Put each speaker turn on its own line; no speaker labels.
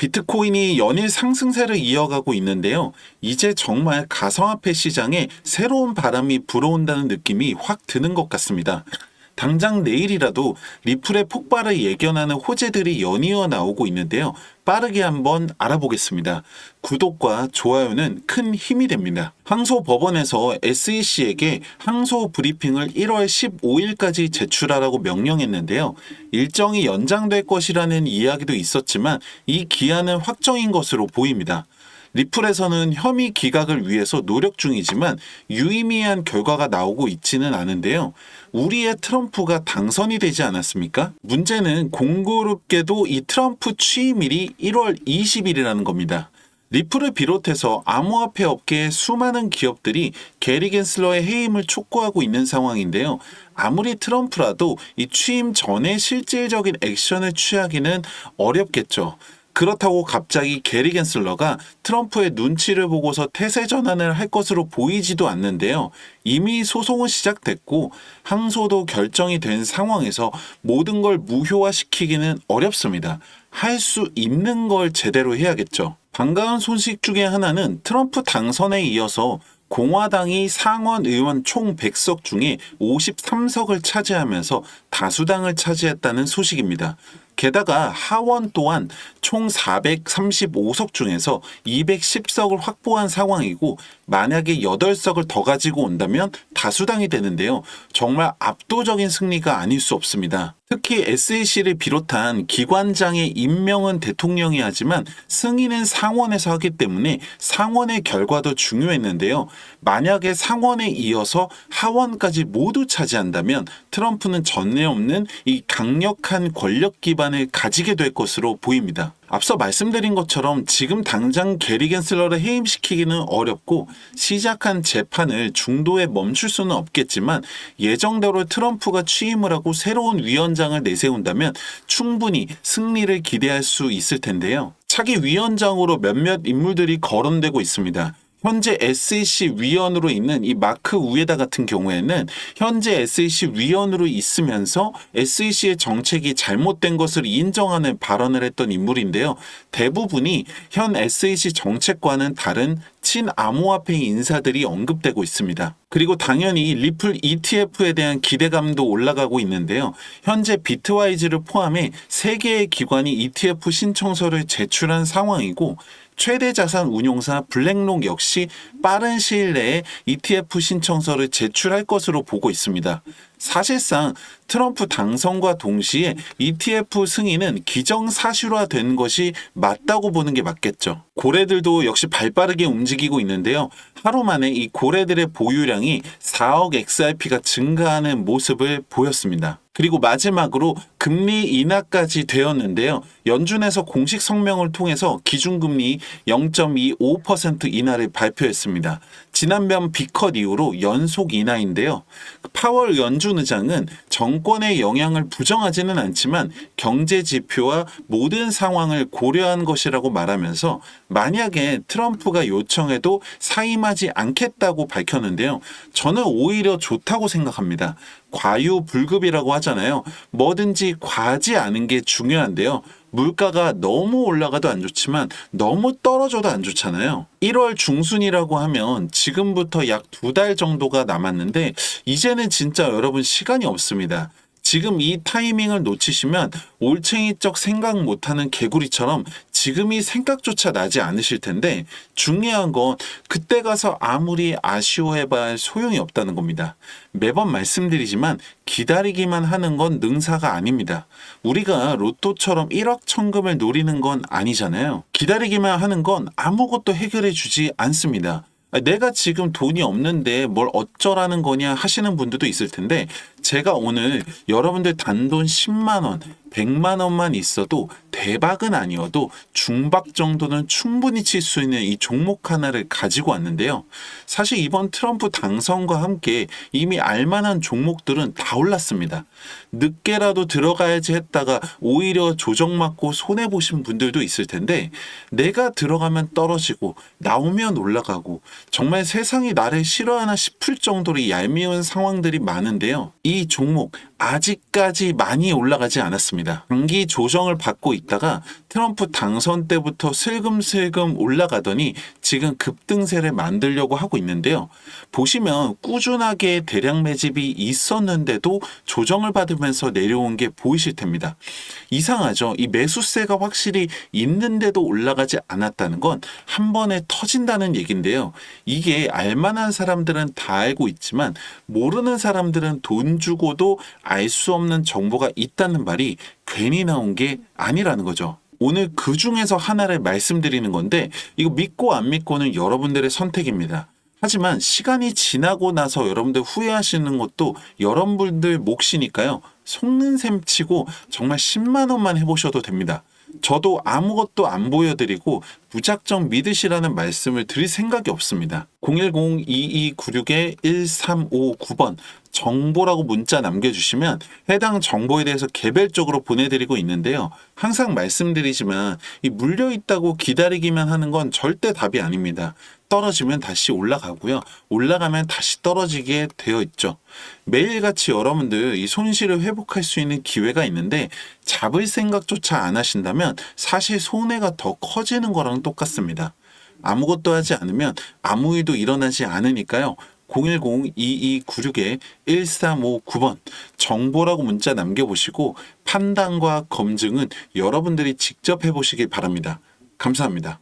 비트코인이 연일 상승세를 이어가고 있는데요. 이제 정말 가상화폐 시장에 새로운 바람이 불어온다는 느낌이 확 드는 것 같습니다. 당장 내일이라도 리플의 폭발을 예견하는 호재들이 연이어 나오고 있는데요. 빠르게 한번 알아보겠습니다. 구독과 좋아요는 큰 힘이 됩니다. 항소 법원에서 SEC에게 항소 브리핑을 1월 15일까지 제출하라고 명령했는데요. 일정이 연장될 것이라는 이야기도 있었지만 이 기한은 확정인 것으로 보입니다. 리플에서는 혐의 기각을 위해서 노력 중이지만 유의미한 결과가 나오고 있지는 않은데요. 우리의 트럼프가 당선이 되지 않았습니까? 문제는 공교롭게도 이 트럼프 취임일이 1월 20일이라는 겁니다. 리플을 비롯해서 암호화폐 업계의 수많은 기업들이 게리 겐슬러의 해임을 촉구하고 있는 상황인데요. 아무리 트럼프라도 이 취임 전에 실질적인 액션을 취하기는 어렵겠죠. 그렇다고 갑자기 게리 겐슬러가 트럼프의 눈치를 보고서 태세 전환을 할 것으로 보이지도 않는데요. 이미 소송은 시작됐고 항소도 결정이 된 상황에서 모든 걸 무효화시키기는 어렵습니다. 할 수 있는 걸 제대로 해야겠죠. 반가운 소식 중에 하나는 트럼프 당선에 이어서 공화당이 상원 의원 총 100석 중에 53석을 차지하면서 다수당을 차지했다는 소식입니다. 게다가 하원 또한 총 435석 중에서 210석을 확보한 상황이고 만약에 8석을 더 가지고 온다면 다수당이 되는데요. 정말 압도적인 승리가 아닐 수 없습니다. 특히 SAC를 비롯한 기관장의 임명은 대통령이 하지만 승인은 상원에서 하기 때문에 상원의 결과도 중요했는데요. 만약에 상원에 이어서 하원까지 모두 차지한다면 트럼프는 전례 없는 이 강력한 권력 기반 을 가지게 될 것으로 보입니다. 앞서 말씀드린 것처럼 지금 당장 게리 겐슬러를 해임시키기는 어렵고 시작한 재판을 중도에 멈출 수는 없겠지만 예정대로 트럼프가 취임을 하고 새로운 위원장을 내세운다면 충분히 승리를 기대할 수 있을 텐데요. 차기 위원장으로 몇몇 인물들이 거론되고 있습니다. 현재 SEC 위원으로 있는 이 마크 우에다 같은 경우에는 현재 SEC 위원으로 있으면서 SEC의 정책이 잘못된 것을 인정하는 발언을 했던 인물인데요. 대부분이 현 SEC 정책과는 다른 친암호화폐 인사들이 언급되고 있습니다. 그리고 당연히 리플 ETF에 대한 기대감도 올라가고 있는데요. 현재 비트와이즈를 포함해 3개의 기관이 ETF 신청서를 제출한 상황이고 최대 자산 운용사 블랙록 역시 빠른 시일 내에 ETF 신청서를 제출할 것으로 보고 있습니다. 사실상 트럼프 당선과 동시에 ETF 승인은 기정사실화된 것이 맞다고 보는 게 맞겠죠. 고래들도 역시 발 빠르게 움직이고 있는데요. 하루 만에 이 고래들의 보유량이 4억 XRP가 증가하는 모습을 보였습니다. 그리고 마지막으로 금리 인하까지 되었는데요. 연준에서 공식 성명을 통해서 기준금리 0.25% 인하를 발표했습니다. 지난번 비컷 이후로 연속 인하인데요. 파월 연준 의장은 정권의 영향을 부정하지는 않지만 경제 지표와 모든 상황을 고려한 것이라고 말하면서 만약에 트럼프가 요청해도 사임하지 않겠다고 밝혔는데요. 저는 오히려 좋다고 생각합니다. 과유불급이라고 하잖아요. 뭐든지 과하지 않은 게 중요한데요. 물가가 너무 올라가도 안 좋지만 너무 떨어져도 안 좋잖아요. 1월 중순이라고 하면 지금부터 약 두 달 정도가 남았는데 이제는 진짜 여러분 시간이 없습니다. 지금 이 타이밍을 놓치시면 올챙이적 생각 못하는 개구리처럼 지금이 생각조차 나지 않으실 텐데 중요한 건 그때 가서 아무리 아쉬워해봐야 소용이 없다는 겁니다. 매번 말씀드리지만 기다리기만 하는 건 능사가 아닙니다. 우리가 로또처럼 1억 천금을 노리는 건 아니잖아요. 기다리기만 하는 건 아무것도 해결해 주지 않습니다. 아, 내가 지금 돈이 없는데 뭘 어쩌라는 거냐 하시는 분들도 있을 텐데 제가 오늘 여러분들 단돈 10만 원, 100만 원만 있어도 대박은 아니어도 중박 정도는 충분히 칠 수 있는 이 종목 하나를 가지고 왔는데요. 사실 이번 트럼프 당선과 함께 이미 알만한 종목들은 다 올랐습니다. 늦게라도 들어가야지 했다가 오히려 조정 맞고 손해 보신 분들도 있을 텐데 내가 들어가면 떨어지고 나오면 올라가고 정말 세상이 나를 싫어하나 싶을 정도로 얄미운 상황들이 많은데요. 이 종목 아직까지 많이 올라가지 않았습니다. 단기 조정을 받고 있다가 트럼프 당선 때부터 슬금슬금 올라가더니 지금 급등세를 만들려고 하고 있는데요. 보시면 꾸준하게 대량 매집이 있었는데도 조정을 받으면서 내려온 게 보이실 텐니다. 이상하죠. 이 매수세가 확실히 있는데도 올라가지 않았다는 건 한 번에 터진다는 얘긴데요. 이게 알만한 사람들은 다 알고 있지만 모르는 사람들은 돈 주고도 알 수 없는 정보가 있다는 말이 괜히 나온 게 아니라는 거죠. 오늘 그 중에서 하나를 말씀드리는 건데 이거 믿고 안 믿고는 여러분들의 선택입니다. 하지만 시간이 지나고 나서 여러분들 후회하시는 것도 여러분들 몫이니까요. 속는 셈 치고 정말 10만 원만 해보셔도 됩니다. 저도 아무것도 안 보여드리고 무작정 믿으시라는 말씀을 드릴 생각이 없습니다. 010-2296-1359번 정보라고 문자 남겨주시면 해당 정보에 대해서 개별적으로 보내드리고 있는데요. 항상 말씀드리지만 이 물려 있다고 기다리기만 하는 건 절대 답이 아닙니다. 떨어지면 다시 올라가고요. 올라가면 다시 떨어지게 되어 있죠. 매일같이 여러분들 이 손실을 회복할 수 있는 기회가 있는데 잡을 생각조차 안 하신다면 사실 손해가 더 커지는 거랑 똑같습니다. 아무것도 하지 않으면 아무 일도 일어나지 않으니까요. 010-2296-1359번 정보라고 문자 남겨보시고 판단과 검증은 여러분들이 직접 해보시길 바랍니다. 감사합니다.